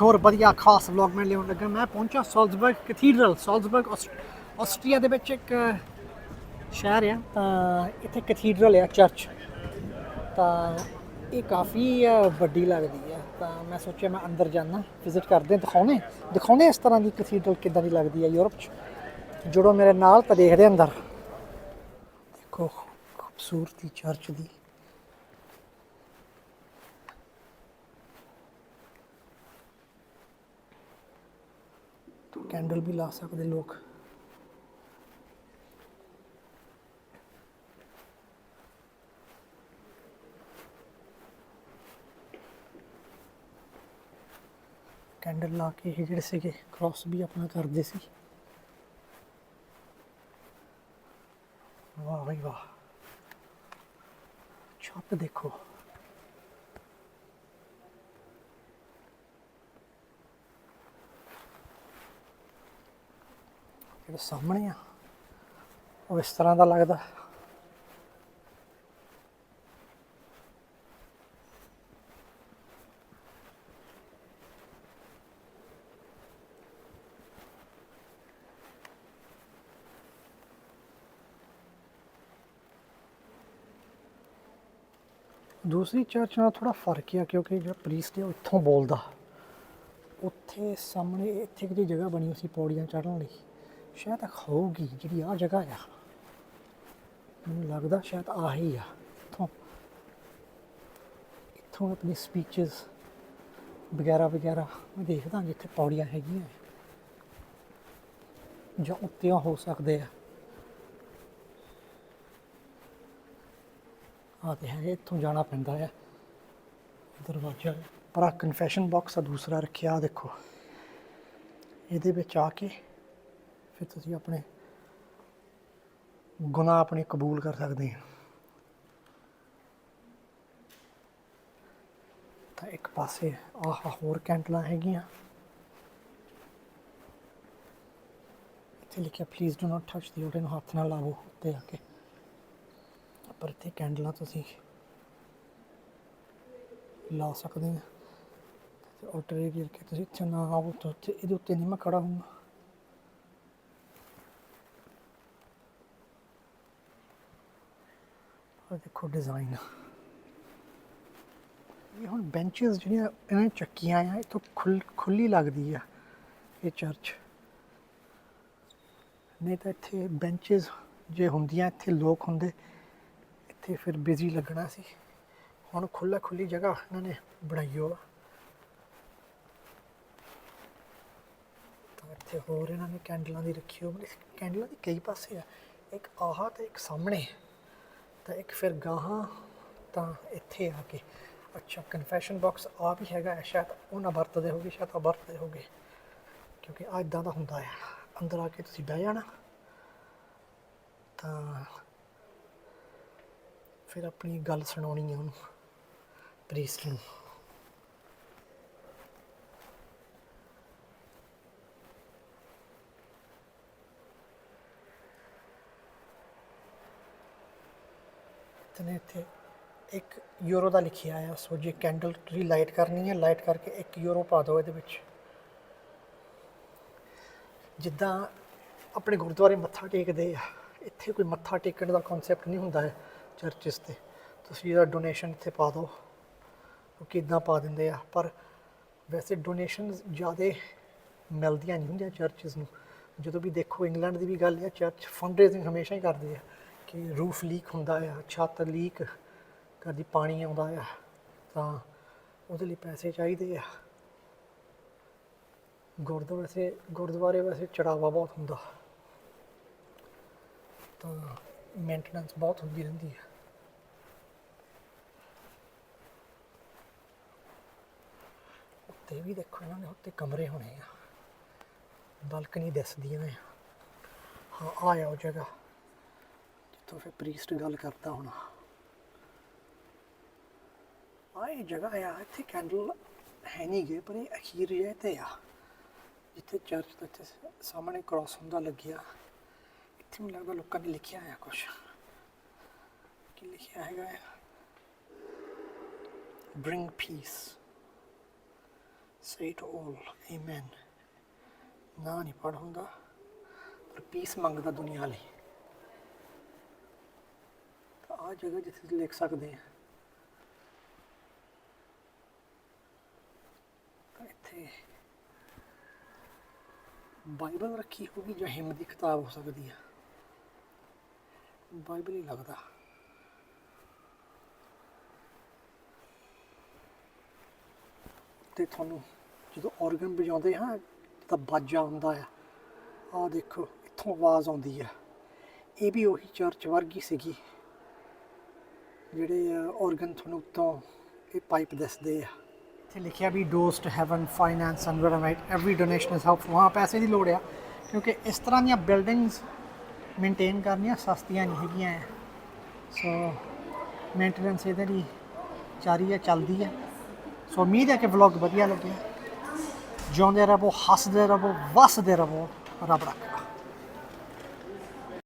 ਹੋਰ ਵਧੀਆ ਖਾਸ ਵਲੌਗ ਮੈਂ ਲਿਆਉਣ ਲੱਗਾ। ਮੈਂ ਪਹੁੰਚਾ ਸਾਲਜ਼ਬਰਗ ਕੈਥੀਡਰਲ ਸਾਲਜ਼ਬਰਗ ਆਸਟਰੀਆ ਦੇ ਵਿੱਚ ਇੱਕ ਸ਼ਹਿਰ ਆ ਤਾਂ ਇੱਥੇ ਕੈਥੀਡਰਲ ਆ ਚਰਚ ਤਾਂ ਇਹ ਕਾਫੀ ਵੱਡੀ ਲੱਗਦੀ ਹੈ ਤਾਂ ਮੈਂ ਸੋਚਿਆ ਮੈਂ ਅੰਦਰ ਜਾਣਾ ਵਿਜ਼ਿਟ ਕਰਦੇ ਹਾਂ, ਦਿਖਾਉਣੇ। ਦਿਖਾਉਣੇ ਇਸ ਤਰ੍ਹਾਂ ਦੀ ਕੈਥੀਡਰਲ ਕਿੱਦਾਂ ਦੀ ਲੱਗਦੀ ਹੈ ਯੂਰਪ 'ਚ। ਜੁੜੋ ਮੇਰੇ ਨਾਲ ਤਾਂ ਦੇਖਦੇ ਅੰਦਰ। ਦੇਖੋ ਖੂਬਸੂਰਤੀ ਚਰਚ ਦੀ। ਕੈਂਡਲ ਵੀ ਲਾ ਸਕਦੇ ਲੋਕ ਕੈਂਡਲ ਲਾ ਕੇ ਇਹ ਜਿਹੜੇ ਸੀਗੇ ਕ੍ਰਾਸ ਵੀ ਆਪਣਾ ਕਰਦੇ ਸੀ ਵਾਹ ਬਈ ਵਾਹ ਛੱਤ ਦੇਖੋ ਜਿਹੜਾ ਸਾਹਮਣੇ ਆ। ਉਹ ਇਸ ਤਰ੍ਹਾਂ ਦਾ ਲੱਗਦਾ। ਦੂਸਰੀ ਚਰਚ ਨਾਲ ਥੋੜਾ ਫ਼ਰਕ ਆ, ਕਿਉਂਕਿ ਜਿਹੜਾ ਪ੍ਰੀਸਟ ਹੈ ਉਹ ਇੱਥੋਂ ਬੋਲਦਾ। ਉੱਥੇ ਸਾਹਮਣੇ ਇੱਥੇ ਕਿਤੇ ਜਗ੍ਹਾ ਬਣੀ ਸੀ ਪੌੜੀਆਂ ਚੜ੍ਹਨ ਲਈ। ਸ਼ਾਇਦ ਹੋਊਗੀ ਜਿਹੜੀ ਆ ਜਗ੍ਹਾ ਆ ਮੈਨੂੰ ਲੱਗਦਾ ਸ਼ਾਇਦ ਆਹੀ ਆ ਇੱਥੋਂ ਇੱਥੋਂ ਆਪਣੀ ਸਪੀਚਸ ਵਗੈਰਾ ਵਗੈਰਾ ਮੈਂ ਦੇਖਦਾ ਜਿੱਥੇ ਪੌੜੀਆਂ ਹੈਗੀਆਂ ਜਾਂ ਉੱਤੇ ਹੋ ਸਕਦੇ ਆ ਆ ਤੇ ਹੈ ਇੱਥੋਂ ਜਾਣਾ ਪੈਂਦਾ ਹੈ ਦਰਵਾਜ਼ਾ ਹੈ। ਪਰ ਆ ਕਨਫੈਸ਼ਨ ਬਾਕਸ ਆ ਦੂਸਰਾ ਰੱਖਿਆ ਆਹ ਦੇਖੋ ਇਹਦੇ ਵਿੱਚ ਆ ਕੇ ਫਿਰ ਤੁਸੀਂ ਆਪਣੇ ਗੁਨਾਹ ਆਪਣੇ ਕਬੂਲ ਕਰ ਸਕਦੇ ਹੋ ਤਾਂ ਇੱਕ ਪਾਸੇ ਆਹ ਹੋਰ ਕੈਂਡਲਾਂ ਹੈਗੀਆਂ। ਇੱਥੇ ਲਿਖਿਆ ਪਲੀਜ਼ ਡੂ ਨਾਟ ਟੱਚ ਦੀ ਉਹਦੇ ਨੂੰ ਹੱਥ ਨਾਲ ਲਾਵੋ ਉੱਤੇ ਆ ਕੇ। ਪਰ ਇੱਥੇ ਕੈਂਡਲਾਂ ਤੁਸੀਂ ਲਾ ਸਕਦੇ ਆ। ਤੇ ਆਲਟਰਨੇਟਿਵ ਕਿ ਤੁਸੀਂ ਇੱਥੇ ਨਾ ਆਵੋ ਤਾਂ ਇਹਦੇ ਉੱਤੇ ਨਹੀਂ ਮੈਂ ਖੜਾ ਹੂੰਗਾ ਆ ਦੇਖੋ ਡਿਜ਼ਾਈਨ ਇਹ ਹੁਣ ਬੈਂਚਸ ਜਿਹੜੀਆਂ ਇਹਨਾਂ ਦੀਆਂ ਚੱਕੀਆਂ ਆ, ਇਹ ਤੋਂ ਖੁੱਲ, ਖੁੱਲੀ ਲੱਗਦੀ ਆ ਇਹ ਚਰਚ ਨਹੀਂ ਤਾਂ ਇੱਥੇ ਬੈਂਚਸ ਜੇ ਹੁੰਦੀਆਂ, ਇੱਥੇ ਲੋਕ ਹੁੰਦੇ, ਇੱਥੇ ਫਿਰ ਬਿਜ਼ੀ ਲੱਗਣਾ ਸੀ। ਹੁਣ ਖੁੱਲਾ ਖੁੱਲੀ ਜਗ੍ਹਾ ਇਹਨਾਂ ਨੇ ਬਣਾਈ ਹੋ ਤਾਂ ਇੱਥੇ ਹੋਰ ਇਹਨਾਂ ਨੇ ਕੈਂਡਲਾਂ ਦੀ ਰੱਖੀ ਹੋ ਕੈਂਡਲਾਂ ਦੀ ਕਈ ਪਾਸੇ ਆ। ਇੱਕ ਆਹਾ ਤੇ ਇੱਕ ਸਾਹਮਣੇ। ਤਾਂ ਇੱਕ ਫਿਰ ਗਾਹਾਂ ਤਾਂ ਇੱਥੇ ਆ ਕੇ। ਅੱਛਾ ਕਨਫੈਸ਼ਨ ਬਾਕਸ ਆ ਵੀ ਹੈਗਾ ਹੈ, ਸ਼ਾਇਦ ਉਹ ਨਾ ਵਰਤਦੇ ਹੋਗੇ ਸ਼ਾਇਦ ਆ ਵਰਤਦੇ ਹੋਗੇ। ਕਿਉਂਕਿ ਆ ਇਦਾਂ ਦਾ ਹੁੰਦਾ ਹੈ ਅੰਦਰ ਆ ਕੇ ਤੁਸੀਂ ਬਹਿ ਜਾਣਾ। ਤਾਂ ਫਿਰ ਆਪਣੀ ਗੱਲ ਸੁਣਾਉਣੀ ਹੈ ਉਹਨੂੰ ਪ੍ਰੀਸਟ ਨੂੰ। ਤਨੇ ਇੱਥੇ ਇੱਕ ਯੂਰੋ ਦਾ ਲਿਖਿਆ ਆ। ਸੋ ਜੇ ਕੈਂਡਲ ਤੁਸੀਂ ਲਾਈਟ ਕਰਨੀ ਹੈ ਲਾਈਟ ਕਰਕੇ 1 ਯੂਰੋ ਪਾ ਦਿਓ ਇਹਦੇ ਵਿੱਚ। ਜਿੱਦਾਂ ਆਪਣੇ ਗੁਰਦੁਆਰੇ ਮੱਥਾ ਟੇਕਦੇ ਆ, ਇੱਥੇ ਕੋਈ ਮੱਥਾ ਟੇਕਣ ਦਾ ਕਨਸੈਪਟ ਨਹੀਂ ਹੁੰਦਾ ਹੈ ਚਰਚਸ ਤੇ। ਤੁਸੀਂ ਇਹਦਾ ਡੋਨੇਸ਼ਨ ਇੱਥੇ ਪਾ ਦਿਓ ਉਹ ਕਿਦਾਂ ਪਾ ਦਿੰਦੇ ਆ। ਪਰ ਵੈਸੇ ਡੋਨੇਸ਼ਨ ਜ਼ਿਆਦਾ ਮਿਲਦੀਆਂ ਨਹੀਂ ਹੁੰਦੀਆਂ ਚਰਚਸ ਨੂੰ। ਜਦੋਂ ਵੀ ਦੇਖੋ, ਇੰਗਲੈਂਡ ਦੀ ਵੀ ਗੱਲ ਹੈ ਚਰਚ ਫੰਡਰੇਜ਼ਿੰਗ ਹਮੇਸ਼ਾ ਹੀ ਕਰਦੇ ਆ। ਕਿ ਰੂਫ ਲੀਕ ਹੁੰਦਾ ਆ, ਛੱਤ ਲੀਕ ਕਰਦੀ, ਪਾਣੀ ਆਉਂਦਾ ਆ, ਤਾਂ ਉਹਦੇ ਲਈ ਪੈਸੇ ਚਾਹੀਦੇ ਆ। ਗੁਰਦੁਆਰੇ ਵੈਸੇ ਗੁਰਦੁਆਰੇ ਵੈਸੇ ਚੜਾਵਾ ਬਹੁਤ ਹੁੰਦਾ। ਤਾਂ ਮੇਨਟੇਨੈਂਸ ਬਹੁਤ ਹੁੰਦੀ ਰਹਿੰਦੀ ਹੈ ਉੱਤੇ ਵੀ ਦੇਖੋ ਇਹਨਾਂ ਨੇ, ਉੱਤੇ ਕਮਰੇ ਹੋਣੇ ਆ। ਬਾਲਕਨੀ ਦਿਸਦੀਆਂ ਆ ਹਾਂ ਆਇਆ ਉਹ ਜਗ੍ਹਾ। ਜਿੱਥੋਂ ਫਿਰ ਪ੍ਰੀਸਟ ਗੱਲ ਕਰਦਾ ਹੋਣਾ। ਆ ਜਗ੍ਹਾ ਆ ਇੱਥੇ ਕੈਂਡਲ ਹੈ ਨਹੀਂ ਗਏ ਪਰ ਇਹ ਅਖੀਰ ਜੇ ਤੇ ਆ। ਜਿੱਥੇ ਚਰਚ ਦੇ ਇੱਥੇ ਸਾਹਮਣੇ ਕ੍ਰਾਸ ਹੁੰਦਾ ਲੱਗਿਆ। ਇੱਥੇ ਮੈਨੂੰ ਲੱਗਦਾ ਲੋਕਾਂ ਨੇ ਲਿਖਿਆ ਆ ਕੁਝ ਕੀ ਲਿਖਿਆ ਹੈਗਾ bring peace Say to all, Amen. ਨਾ ਨਹੀਂ ਪੜ ਹੁੰਦਾ ਪਰ ਪੀਸ ਮੰਗਦਾ ਦੁਨੀਆ ਲਈ। ਤਾਂ ਜਗ੍ਹਾ ਜਿੱਥੇ ਲਿਖ ਸਕਦੇ ਆ। ਇੱਥੇ ਬਾਈਬਲ ਰੱਖੀ ਹੋਗੀ ਜਾਂ ਹਿੰਮ ਦੀ ਕਿਤਾਬ ਹੋ ਸਕਦੀ ਆ। ਬਾਈਬਲ ਹੀ ਲੱਗਦਾ। ਤੇ ਤੁਹਾਨੂੰ ਜਦੋਂ ਆਰਗਨ ਵਜਾਉਂਦੇ ਹਾਂ, ਤਾਂ ਬਾਜਾ ਹੁੰਦਾ ਆ। ਆ ਦੇਖੋ, ਇੱਥੋਂ ਆਵਾਜ਼ ਆਉਂਦੀ ਆ। ਇਹ ਵੀ ਉਹੀ ਚਰਚ ਵਰਗੀ ਸੀਗੀ। ਜਿਹੜੇ ਆਰਗਨ ਤੁਹਾਨੂੰ ਉੱਤੋਂ ਇਹ ਪਾਈਪ ਦੱਸਦੇ ਆ। ਇੱਥੇ ਲਿਖਿਆ ਵੀ dose to heaven finance environment every donation is helpful ਹਾਂ, ਪੈਸੇ ਦੀ ਲੋੜ ਆ, ਕਿਉਂਕਿ ਇਸ ਤਰ੍ਹਾਂ ਦੀਆਂ ਬਿਲਡਿੰਗਸ ਮੇਨਟੇਨ ਕਰਨੀਆਂ ਸਸਤੀਆਂ ਨਹੀਂ ਹੈਗੀਆਂ ਸੋ ਮੇਨਟੇਨੈਂਸ ਇਹਦੇ ਲਈ ਜਾਰੀ ਹੈ ਚੱਲਦੀ ਹੈ ਸੋ ਉਮੀਦ ਹੈ ਕਿ ਵਲੌਗ ਵਧੀਆ ਲੱਗਿਆ ਜਿਉਂਦੇ ਰਹੋ, ਹੱਸਦੇ ਰਹੋ, ਵਸਦੇ ਰਹੋ, ਰੱਬ ਰੱਖਾ